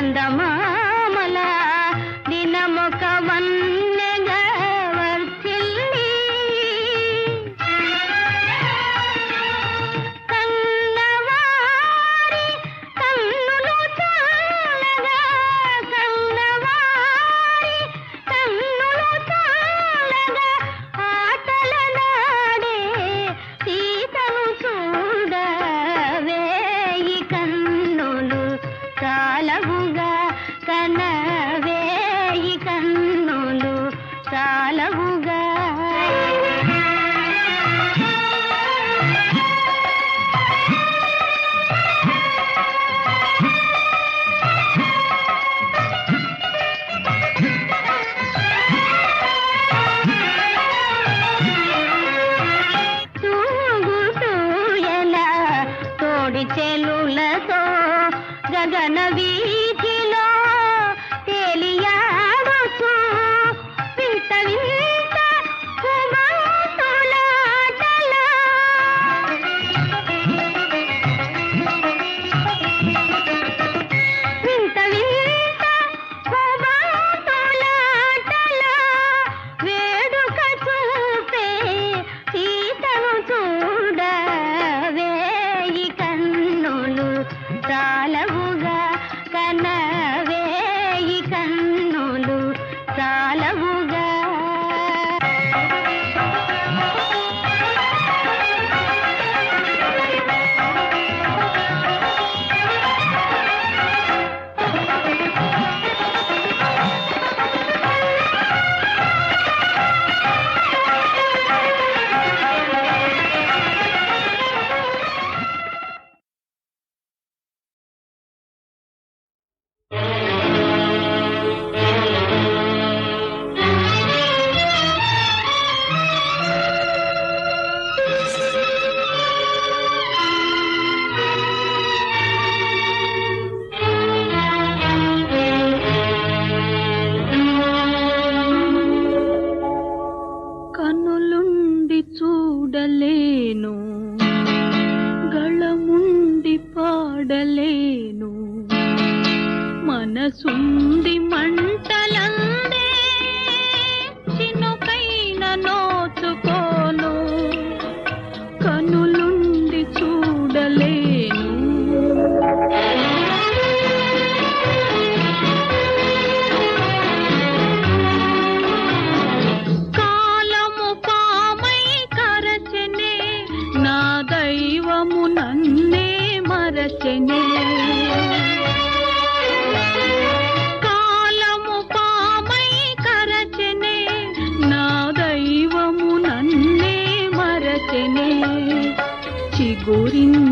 అందమా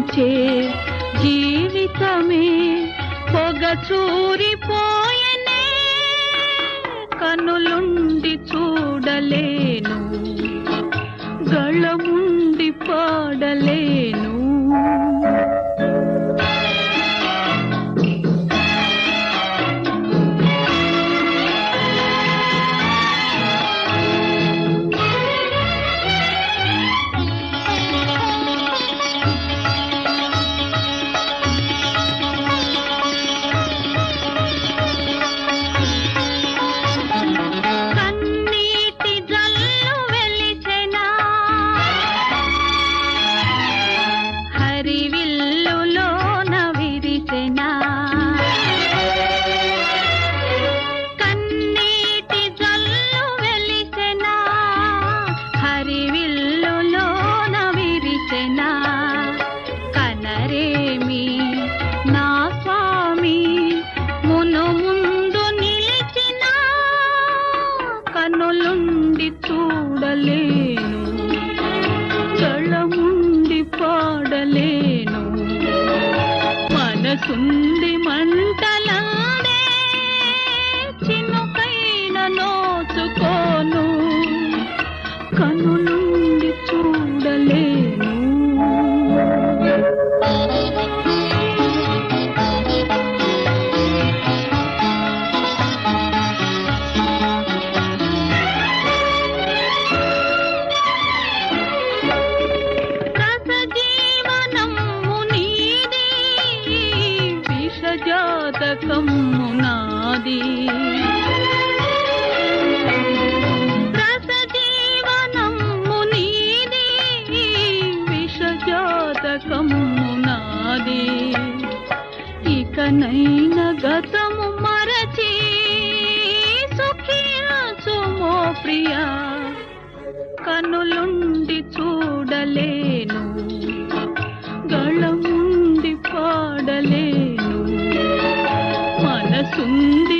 జీవించే జీవితమే పొగ చూరిపోయనే. కనులుండి చూడలేను గళముండి పాడలేను. ప్రియా కనులుండి చూడలేను గళముండి పాడలేను మనసుంది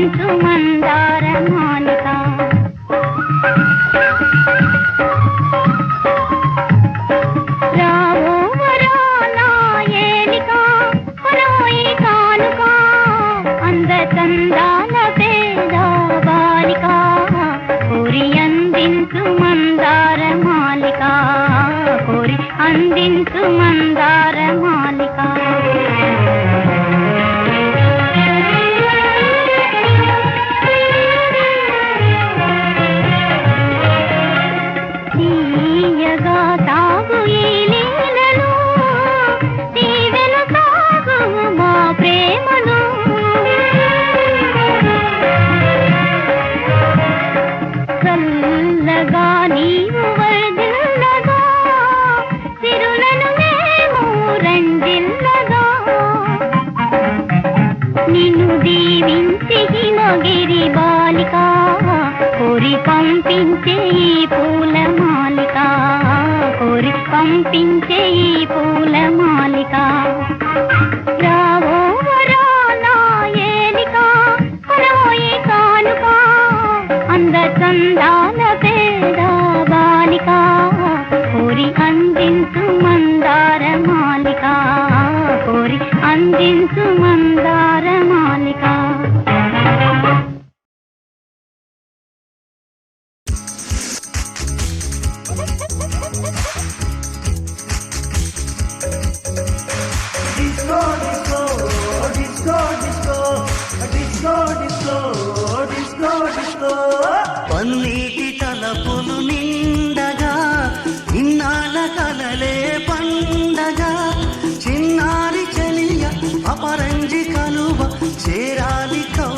ಬಂತು ಮಂದಾ ఈ పూల మాలిక కోరి పంపించే ఈ పూల మాలిక. చిన్నారి చెలియ అపరంజి కలువ చేరాలి కౌ